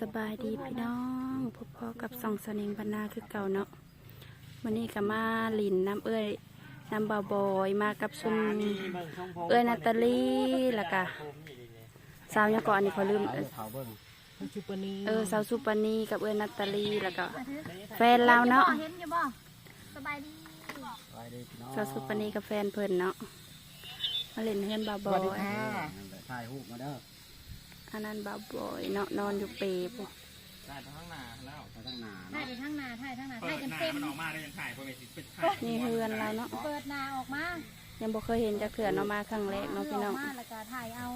สบายดีพี่น้องพบพอกับสองสนิงบรรณาคือเก่าเนาะวันนี้ก็มาหลินน้ำเอ้ยน้ำบาบอยมากับซุมเอ้ยนาตาลีแล้วก็สาวยังก่อนนี่เขาลืมเออเขาเบิ่งชุปนีเออสาวสุปานีกับเอ้ยนาตาลีแล้วก็แฟนเราเนาะเห็นอยู่บ่สบายดีไว้ดีพี่น้องสาวสุปานีกับแฟนเพิ่นเนาะมาเล่นเฮือนบาบสอวัสดียค่ะนั่นแหละถ่ายรูปมาเด้อ อันนั้นบาบอยเนาะนอนอยู่เปรย์ปุ๊ได้ทั้งหน้าแล้วไปตั้งนานถ่ายไปทั้งหนาถ่ายทั้งหนาเปิถ่ายดเต็มหน้าเต็ม มันออกมาได้ยังถ่ายเพราะไม่ติดเป็นถ่ายนี่เฮือนเราเนาะเปิดหนาออกมายังบ่เคยเห็นจะเขื่อนเนาะมาครั้งแรกเนาะพี่น้องกมาแล้วก็ถ่ายเอา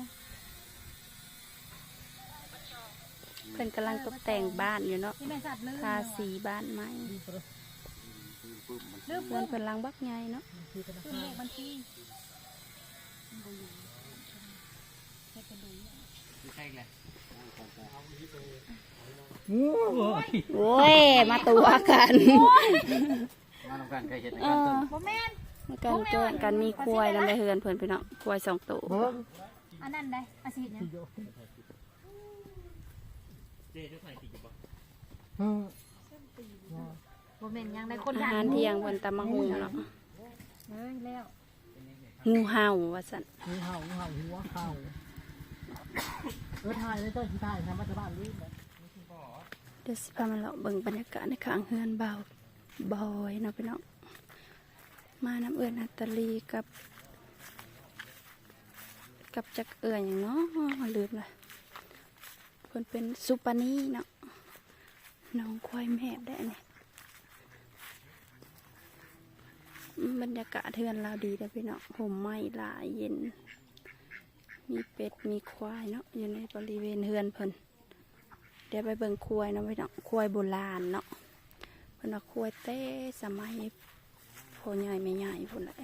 เพิ่นกำลังตกแต่งบ้านอยู่เนาะที่แม่สัตว์ลืมทาสีบ้านใหม่ลืมเพื่อนเพิ่นลังบักใหญ่เนาะลืมเลขบัญชีใช่เลย โอ้ย มาตัวกันมาทำการใครเห็นเออโมแมนมากันเกินกันมีควายนำได้เฮือนเพิ่นพี่น้องควายสองตัวเบิ่งอันนั้นได้อาชีพเนี่ยเจ๊จะถ่ายติดอยู่ปะเออโมแมนยังได้คนอายันหารเที่ยงเพิ่นตำมะฮุงเนาะเฮ้ยแล้วงูเห่าว่าซั่นงูเห่างูเห่าหัวเห่า เออถ่ายเลยเจ้าที่ถ่ายทำมาจากบ้านนี่เดี๋ยวสิพามาเลาะเบิ่งบรรยากาศในข้างเฮือนเบาบอยเนาะพี่น้องมาน้ำเอื้อนนาตาลีกับ กับจักเอื้อนอย่างเนาะลืมเลยเพิ่นเป็นซุปปานีเนาะน้องควายแม่ได้เนี่ยบรรยากาศเทือนเราดีนะพี่เนาะผมไม้ลายเย็น มีเป็ด มีควายเนาะอยู่ในบริเวณเฮือนเพิ่นเดี๋ยวไปเบิ่งควายเนาะพี่เนาะควายโบราณเนาะเพิ่นว่าควายเต้สมัยพ่อใหญ่แม่ใหญ่พุ่นแหละ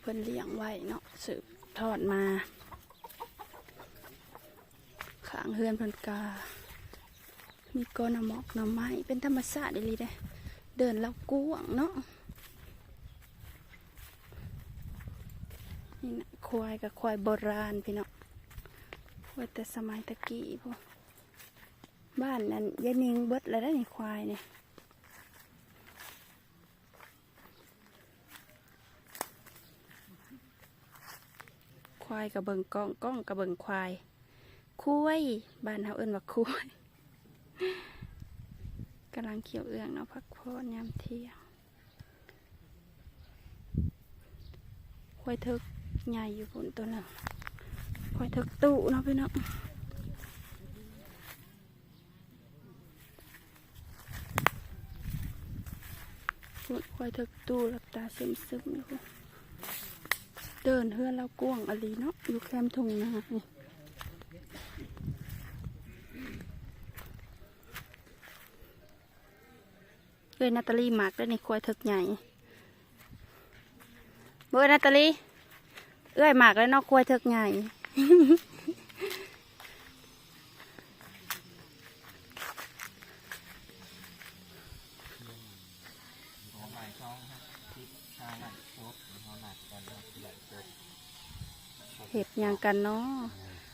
เพิ่นเลี้ยงไว้เนาะสืบทอดมาขางเฮือนเพิ่นกามีก้อนหมอกหน่อไม้เป็นธรรมชาติเลยเดินแล้วกว้างเนาะ นี่นะควายกับควายโบราณพี่เน้องควายแต่สมัยตะกี้พวกบ้านนั้นยายนิงเบิดแล้วได้นี่ควายเนี่ยควายกับเบิงกล้องกล้องกับเบิงควายคุยบ้านเฮาเอิ้นว่าคุยกำลังเขียวเอื้องเนาะพักผ่อนยามเที่ยงควายเทึก ใหญ่อยู่บนตัวหนึ่งคอยทึกตู้เนาะพี่น้องพุ่นคอยทึกตู้หลับตาซึมซึมอยู่นเดินเฮือนเรากวงอลีเนาะอยู่แคมป์ทงนานี่เลยนาตาลีหมากได้ในควายทึกใหญ่เบอร์นาตาลี เอื้อยหมากแล้วเนอกควายเถิกใหญ่หัวใหม่ช่องทิศทางไหนโอ๊บหัวหนักกันแล้วใหญ่โอ๊บเห็ดหยังกันเนาะ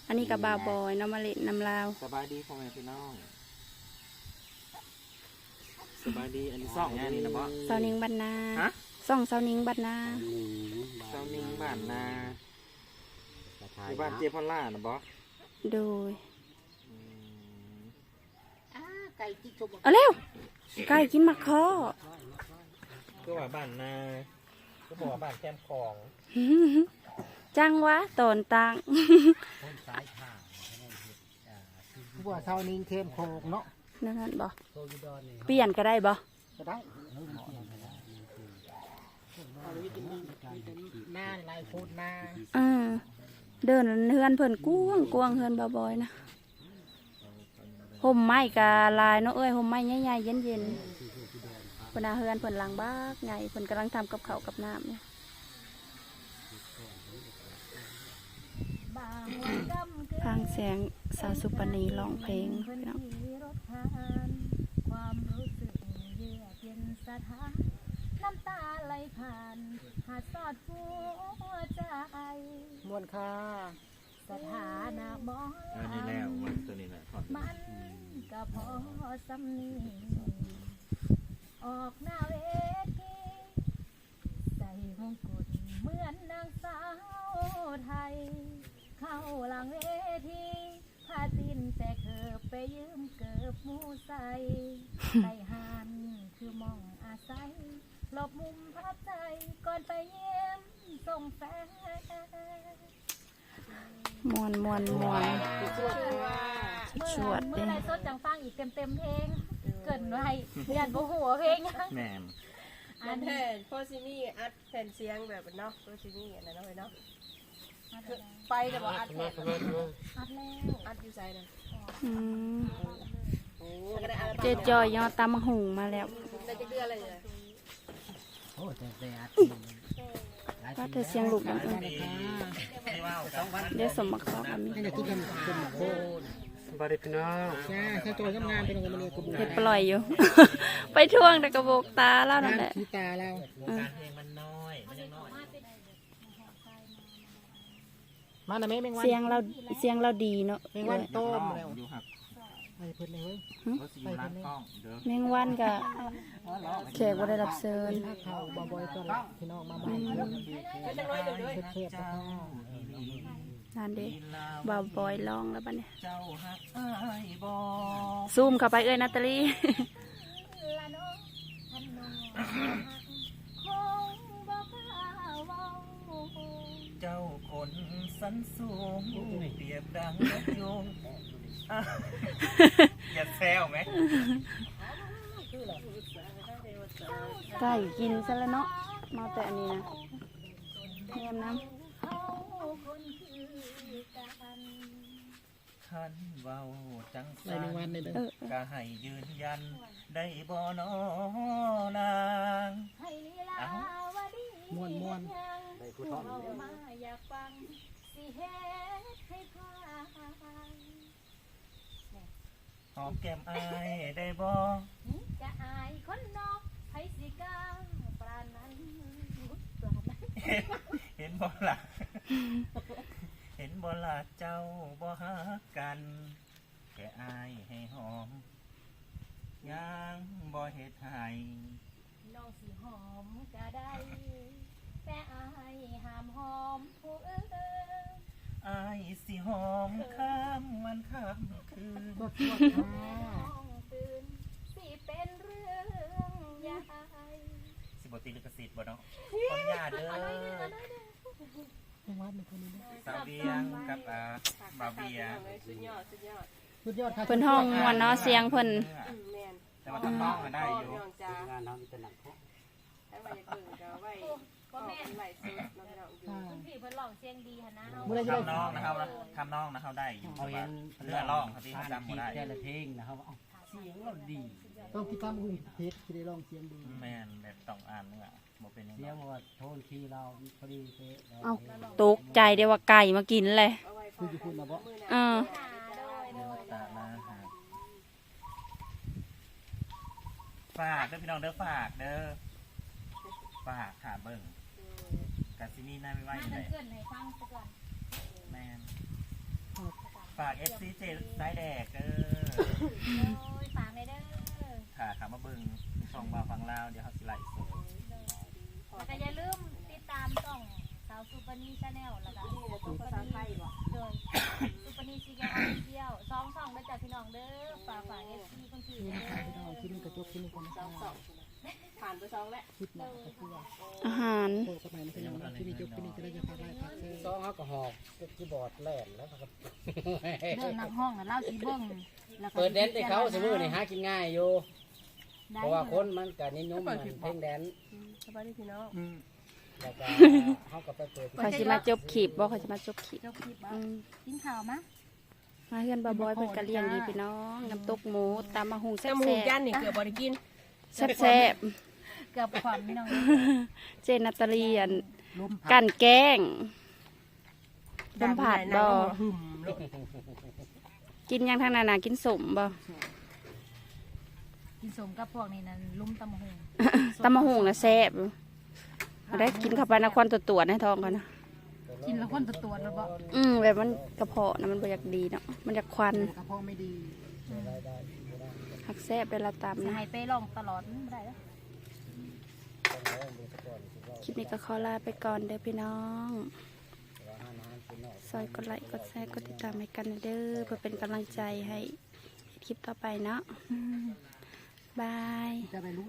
อันนี้กับบาวบอยเนาะมาเล่นน้ำลาว สบายดีพ่อแม่พี่น้อง สบายดี อันนี้ซ่องงานนี่นะบอสเสานิงบันนา ฮะส่องเสานิงบันนาเจ้านิ่ง บ้านนาถ่าอยู่บ้านเจพอลล่านะบอสโดยอ่าไก่จิกจบเอาเร็วไก่กินมะคอก็ว่าบ้านนาก็บอกว่าบ้านแคมป์ของจังวะตอนตังบัวเช้านี้เข้มโคงเนาะนั่นนั่นบ่เปลี่ยนก็ได้บ่ก็ได้ หน้าลายโคตรหน้าเออเดินเฮือนเพิ่นกว้งกวงเฮือนบาวบอยนะห่มไม้กะลายเนาะเอ้ยห่มไม้ใหญ่ๆเย็นๆเพิ่นอาเฮือนเพิ่นหลังบ้ากไงเพิ่นกำลังทำกับเขากับน้ำเนี่ยฟังเสียงสาวสุปนีร้องเพลงเนานความรู้สึกเยือกเย็นสถาน น้ำตาไหลผ่าน หาดสอดหัวใจ มวนค่ะสถานะมองอันนี้แล้วมันตัวนี้แหละถอดมันก็พอสำนีออกหน้าเวทีใส่มงกุฎเหมือนนางสาวไทย เข้าหลังเวทีพาตินแต่เกิบไปยืมเกิบหมูใส่ใส่หันคือมองอาศัย หลบมุมพับใจก่อนไปเยี่ยมส่งแฟนมวนมวนมวนชวดเมื่เด้อไรสดจังฟังอีกเต็มเต็มๆเพลง เกินไว้ยันโบหัวเพลงยังแม่นอันแทนพ่อซิมี่อัดแผ่นเสียงแบบเนาะพ่อซิมี่อันนั้นเนาะเนาะไปแต่บอกอัดแผ่นอัดแล้วอัดอยู่ไซนะอืมโอ้ก็ได้อัดเจจอยยอตำหุงมาแล้วได้จะเดือนอะไรเนี่ย โอ้แต่แต่อัดว่าเธอเสียงลูกนั่นเองที่ว่าสองวันเดี๋ยวสมบักซอกอันนี้ให้อยากกินกันเป็นหมกโคบริพี่น้องจ้าถ้าตัวทำงานเป็นองค์มันเลยกระบุเห็ดปล่อยอยู่ ไปท่วงแต่กระโบกตาแล้วนั่นแหละขี้ตาเราการเพลงมันน้อยมันยังน้อยมาหน่อยไหมแมงวันเสียงเราเสียงเราดีเนาะแมงวันต้มน้องแล้วอยู่หัก ไอ้เพิ่นเลยเว้ยรถสิอยู่ร้านกล้องเด้อแมงวันกับแขกว่าได้รับเชิญถ้าเขาบอบอยก็รับพี่น้องมาใหม่เพิ่นเทพๆนะนั่นเด้บ่าวบอยลองแล้วบัดเนี่ยเจ้าหักอ้ายบ่ซูมเข้าไปเอ้ยนาตาลีละน้องท่านน้องคงบอกกล้าเว้าเจ้าคนสันสูงเปรียบดังนกยุง อะอย่าแซวไหมไก่กินซะแล้วเนาะมาแต่อันนี้นะแยมน้เขาคนคือกันขันเว้าจังไอ้สัแมงวันนี่เด้อำเออเออก็ให้ยืนยัน ได้บ่นอนางให้ลีลาวดีม่วนม่วนได้ผู้ท่อนเอามาอยากฟังสิเฮ็ดให้ฟัง หอมแก้มอายได้บ่จะอายคนนอกไผสิกล้าปราณนั้นปรานั้นเห็นบ่ล่ะเห็นบ่ล่ะเจ้าบ่ฮักกันแค่อายให้หอมยังบ่เฮ็ดให้น้องสิหอมก็ได้ แต่อายห้ามหอมผู้อื่น อายสิหอมข้ามวันข้ามคืนก็ทวดค่ะน้องตื่นสิเป็นเรื่องใหญ่สิบ่ติดลิขสิทธิ์บ่เนาะขออนุญาตเด้อแมงวันนี่คนนี้เด้อสาวเบียงกับอ่าบาวเบียสุดยอดสุดยอดสุดยอดค่ะเพิ่นห้องมวนเนาะเสียงเพิ่นอืมแมนแต่ว่าทำน้องก็ได้อยู่น้องจ้างานน้ำมีแต่หนักเพราะให้มาจะเกิดก็ไว้ ก็แม่นไหลสุดน้องน้องอยู่ค่ะคุณพี่เพิ่นร้องเสียงดีหั่นนะเฮาเมื่อไรจะได้ทำน้องนะครับทำน้องนะเขาได้อยู่เอาเห็นเรือร้องเขาที่เขาจำบ่ได้แต่ละเพลงนะครับเอาเสียงเราดีต้องติดตามหุ่นเพชรที่ได้ลองเสียงดูแม่นแบบต้องอ่านเนื้อบ่เป็นยังเสีไงยงว่าโทนที่เราพอดีเป๊ะแล้วเอ้าตกใจเด้ว่าไก่มากินเลยเอาไว้พคืออยู่คุณนะบ่มือหเอน้าอเดี๋ยวตาลาหาฝากเด้อพี่น้องเด้อฝากเด้อฝากขาเบิ่ง กาซิมีหน้าไม่ไหวมาอยู่เพิ่ไหนนเกินให้ฟังซะก่อนแม่นฝาก FC เจสายแดกเด้อโอ้ยฝากเลยเด้อค่ะขามาเบิ่งช่องบาวฟังลาวเดี๋ยวเขาสิไล่สดแล้วก็อย่าลืมติดตามช่องสาวซูเปอร์นีชาแนลแล้วก็นี่เราต้องภาษาไทยบ่โดยซูเปอร์นีซีแกออฟฟิเชียลสองช่องได้จากพี่น้องเด้อฝากฝากเอฟซีคนที่นี่เด้นะคะพี่น้องอคลิปนี้กระจกคลิปนี้กันนะสคะองสอง ผ่านไปสองแล้วคลิปหน้าก็คือว่าอาหารโคตรกันไปนะพี่น้องนะคลิปนี้จบคลิปนี้จะได้จะพาได้พักเซ่ซองเขาก็หอกคีย์บอร์ดแล่นแล้วก็เดินนักห้องน่ะเล่าสีเบิ้งแล้วก็เปิดแดนให้เขาสมมตินี่หากินง่ายอยู่ได้เพราะว่าคนมันก็นิยมมันเพลงแดนสบายดีพี่น้องแล้วก็เขาก็ไปเปิดเขาสิมาจบขีบบ่เขาสิมาจบขีบเจ้าคลิปบ่อืมกินข้าวมะมาเฮือนบ่าวบอยเพิ่นก็เลี้ยงดีพี่น้องน้ำตกหมูตำมะฮุงแซ่แซ่บบหมูย่านนี่เกือบบริกินๆ แซ่บเกือบความพี่น้องๆเจนาตาเลียนกันแกล้งลมผัดบ่หึมโลดกินหยังทางนั้นน่ะกินสมบ่กินสมกับพวกนี้นั่นลุ่มตำหงตำมะฮุงน่ะแซ่บเอาได้กินเข้าไปนะควันตัวตัวๆในท้องกันนะกินแล้วคนตัวตัวแล้วบ่อืมแบบมันกระเพาะนะมันบ่อยากดีเนาะมันอยากควัน กระเพาะไม่ดีได้ได้ หักแซบได้ละตามสินะ ให้ไปลองตลอดมันบ่ได้แล้วต้องเอาเบิ่งซะก่อนสิว่าคลิปนี้ก็ขอลาไปก่อนเด้อพี่น้องว่าห้ามอาหารกินนอกซอยกดไลค์กดแชร์กดติดตามให้กันเด้อเพื่อเป็นกำลังใจให้คลิปต่อไปเนาะบาย จะไปรู้